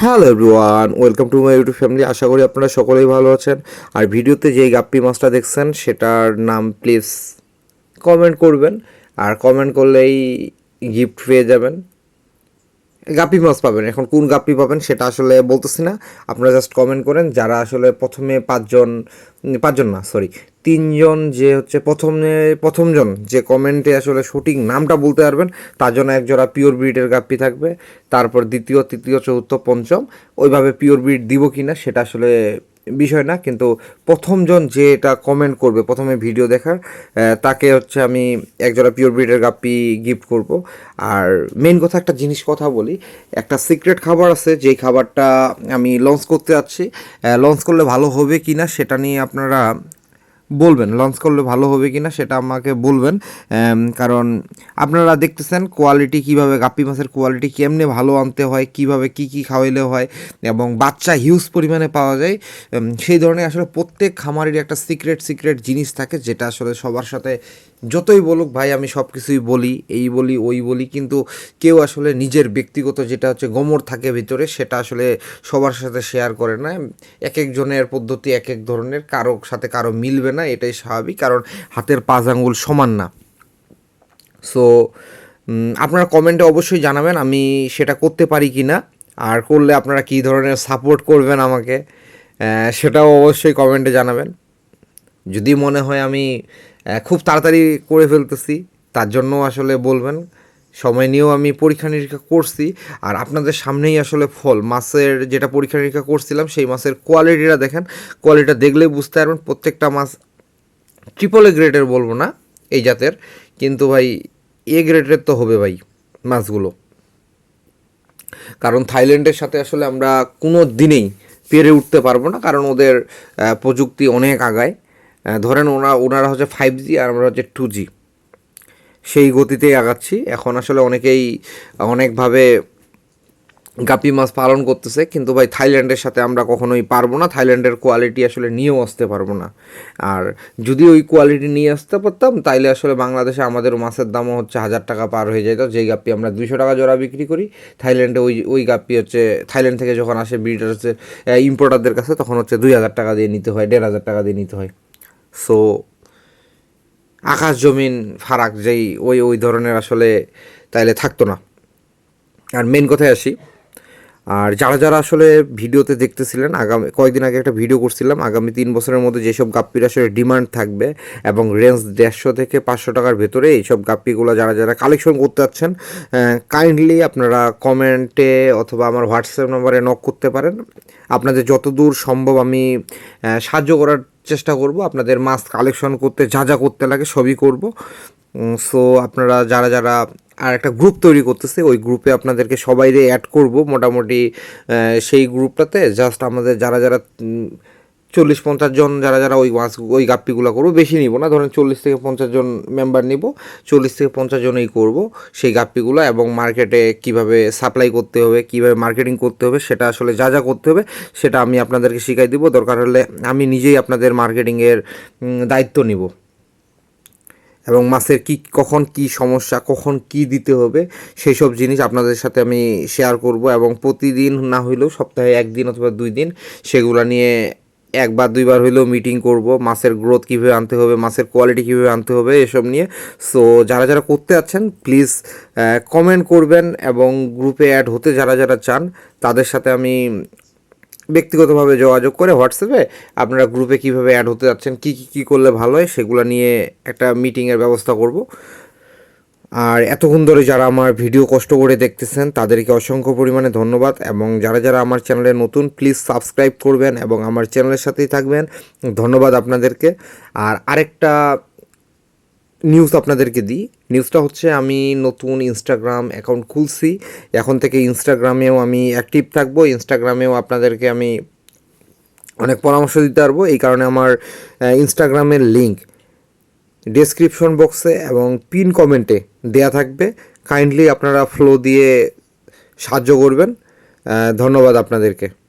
Hello everyone, welcome to my YouTube family. আশা করি আপনারা সকলেই ভালো আছেন। আর ভিডিওতে যেই গাপ্পি মাছটা দেখছেন, সেটার নাম প্লিজ কমেন্ট করবেন। আর কমেন্ট করলেই গিফট পেয়ে যাবেন। গাপ্পি মাছ পাবেন। এখন কোন গাপি পাবেন সেটা আসলে বলতেছি না। আপনারা জাস্ট কমেন্ট করেন, যারা আসলে প্রথমে পাঁচজন পাঁচজন না সরি তিনজন যে হচ্ছে প্রথমে, প্রথমজন যে কমেন্টে আসলে শুটিং নামটা বলতে পারবেন, তার জন্য একজোড়া পিওর ব্রিডের গাপ্পি থাকবে। তারপর দ্বিতীয়, তৃতীয়, চতুর্থ, পঞ্চম, ওইভাবে পিওর ব্রিড দিব কি না সেটা আসলে বিষয় না, কিন্তু প্রথমজন যে এটা কমেন্ট করবে, প্রথমে ভিডিও দেখার তাকে হচ্ছে আমি একজোড়া পিওর ব্রিডের গাপ্পি গিফট করব। আর মেন কথা একটা জিনিস কথা বলি, একটা সিক্রেট খাবার আছে, যেই খাবারটা আমি লঞ্চ করতে যাচ্ছি লঞ্চ করলে ভালো হবে কি না সেটা নিয়ে আপনারা বলবেন লঞ্চ করলে ভালো হবে কি না সেটা আমাকে বলবেন। কারণ আপনারা দেখতেছেন কোয়ালিটি কীভাবে, গাপ্পি মাছের কোয়ালিটি কেমনে ভালো আনতে হয়, কীভাবে কি কি খাওয়াইলে হয়, এবং বাচ্চা হিউজ পরিমাণে পাওয়া যায়। সেই ধরনের আসলে প্রত্যেক খামারের একটা সিক্রেট সিক্রেট জিনিস থাকে, যেটা আসলে সবার সাথে যতই বলুক, ভাই, আমি সব কিছুই বলি, এই বলি, ওই বলি, কিন্তু কেউ আসলে নিজের ব্যক্তিগত যেটা হচ্ছে গোমর থাকে ভিতরে, সেটা আসলে সবার সাথে শেয়ার করে না। এক একজনের পদ্ধতি এক এক ধরনের, কারও সাথে কারও মিলবে না, এটাই স্বাভাবিক, কারণ হাতের পাঁচ আঙ্গুল সমান না। সো আপনারা কমেন্টে অবশ্যই জানাবেন, আমি সেটা করতে পারি কি না আর করলে আপনারা কী ধরনের সাপোর্ট করবেন আমাকে সেটাও অবশ্যই কমেন্টে জানাবেন। যদি মনে হয় আমি খুব তাড়াতাড়ি করে ফেলতেছি। তার জন্য আসলে বলবেন, সময় নিয়েও আমি পরীক্ষা নিরীক্ষা করছি। আর আপনাদের সামনেই আসলে ফল, মাছের যেটা পরীক্ষা নিরীক্ষা করছিলাম, সেই মাছের কোয়ালিটিটা দেখেন। কোয়ালিটিটা দেখলেই বুঝতে পারবেন, প্রত্যেকটা মাছ ট্রিপল এ গ্রেডের বলব না, এই জাতের। কিন্তু ভাই এ গ্রেডের তো হবে ভাই মাছগুলো। কারণ থাইল্যান্ডের সাথে আসলে আমরা কোনো দিনেই পেরে উঠতে পারব না, কারণ ওদের প্রযুক্তি অনেক আগায়। ধরেন ওরা ওনারা হচ্ছে ফাইভ জি আর আমরা হচ্ছে টু জি সেই গতিতেই আগাচ্ছি। এখন আসলে অনেকেই অনেকভাবে গাপি মাছ পালন করতেছে, কিন্তু ভাই থাইল্যান্ডের সাথে আমরা কখনোই পারব না। থাইল্যান্ডের কোয়ালিটি আসলে নিয়েও আসতে পারব না। আর যদি ওই কোয়ালিটি নিয়ে আসতে পারতাম, তাইলে আসলে বাংলাদেশে আমাদের মাছের দামও হচ্ছে হাজার টাকা পার হয়ে যেত যেই গাপ্পি আমরা দুইশো টাকা জোড়া বিক্রি করি, থাইল্যান্ডে ওই ওই গাপ্পি হচ্ছে, থাইল্যান্ড থেকে যখন আসে ব্রিডার হচ্ছে ইম্পোর্টারদের কাছে, তখন হচ্ছে দুই হাজার টাকা দিয়ে নিতে হয়, দেড় হাজার টাকা দিয়ে নিতে হয়। সো আকাশ, জমিন, ফারাক, যেই ওই ওই ধরনের আসলে তাইলে থাকতো না। আর মেন কথায় আসি আর যারা যারা আসলে ভিডিওতে দেখতেছিলেন, আগামী কয়েকদিন আগে একটা ভিডিও করছিলাম, আগামী তিন বছরের মধ্যে যেসব গাপ্পির আসলে ডিমান্ড থাকবে এবং রেঞ্জ দেড়শো থেকে পাঁচশো টাকার ভেতরে এইসব গাপ্পিগুলো যারা যারা কালেকশন করতে যাচ্ছেন কাইন্ডলি আপনারা কমেন্টে অথবা আমার হোয়াটসঅ্যাপ নম্বরে নক করতে পারেন। আপনাদের যতদূর সম্ভব আমি সাহায্য করার চেষ্টা করব। আপনাদের মাছ কালেকশন করতে যা যা করতে লাগে সবই করব। সো আপনারা যারা যারা আর একটা গ্রুপ তৈরি করতেছে। ওই গ্রুপে আপনাদেরকে সবাইরে অ্যাড করব মোটামুটি সেই গ্রুপটাতে জাস্ট আমাদের যারা যারা চল্লিশ পঞ্চাশ জন যারা যারা ওই মাছ ওই গাপ্পিগুলো করব, বেশি নিব না, ধরেন চল্লিশ থেকে পঞ্চাশ জন মেম্বার নিব, চল্লিশ থেকে পঞ্চাশ জনই করব সেই গাপ্পিগুলো এবং মার্কেটে কীভাবে সাপ্লাই করতে হবে, কীভাবে মার্কেটিং করতে হবে, সেটা আসলে যা যা করতে হবে, সেটা আমি আপনাদেরকে শিখাই দিব। দরকার হলে আমি নিজেই আপনাদের মার্কেটিংয়ের দায়িত্ব নিব। এবং মাছের কি, কখন কি সমস্যা, কখন কি দিতে হবে সেই সব জিনিস আপনাদের সাথে আমি শেয়ার করব এবং প্রতিদিন না হইলেও সপ্তাহে একদিন অথবা দুই দিন সেগুলো নিয়ে একবার দুইবার হইলেও মিটিং করব, মাছের গ্রোথ কীভাবে আনতে হবে, মাছের কোয়ালিটি কীভাবে আনতে হবে, এসব নিয়ে। সো যারা যারা করতে আছেন প্লিজ কমেন্ট করবেন এবং গ্রুপে অ্যাড হতে যারা যারা চান, তাদের সাথে আমি ব্যক্তিগতভাবে যোগাযোগ করে হোয়াটসঅ্যাপে আপনারা গ্রুপে কীভাবে অ্যাড হতে যাচ্ছেন, কী কী কী করলে ভালো হয় সেগুলো নিয়ে একটা মিটিংয়ের ব্যবস্থা করব। আর এতক্ষণ ধরে যারা আমার ভিডিও কষ্ট করে দেখতেছেন, তাদেরকে অসংখ্য পরিমাণে ধন্যবাদ এবং যারা যারা আমার চ্যানেলে নতুন প্লিজ সাবস্ক্রাইব করবেন এবং আমার চ্যানেলের সাথেই থাকবেন। ধন্যবাদ আপনাদেরকে। আর আরেকটা নিউজ আপনাদেরকে দিই। নিউজটা হচ্ছে আমি নতুন ইনস্টাগ্রাম অ্যাকাউন্ট খুলছি। এখন থেকে ইনস্টাগ্রামেও আমি অ্যাক্টিভ থাকব। ইনস্টাগ্রামেও আপনাদেরকে আমি অনেক পরামর্শ দিতে পারব। এই কারণে আমার ইনস্টাগ্রামের লিঙ্ক ডেসক্রিপশন বক্সে এবং পিন কমেন্টে দেয়া থাকবে। কাইন্ডলি আপনারা ফ্লো দিয়ে সাহায্য করবেন। ধন্যবাদ আপনাদেরকে।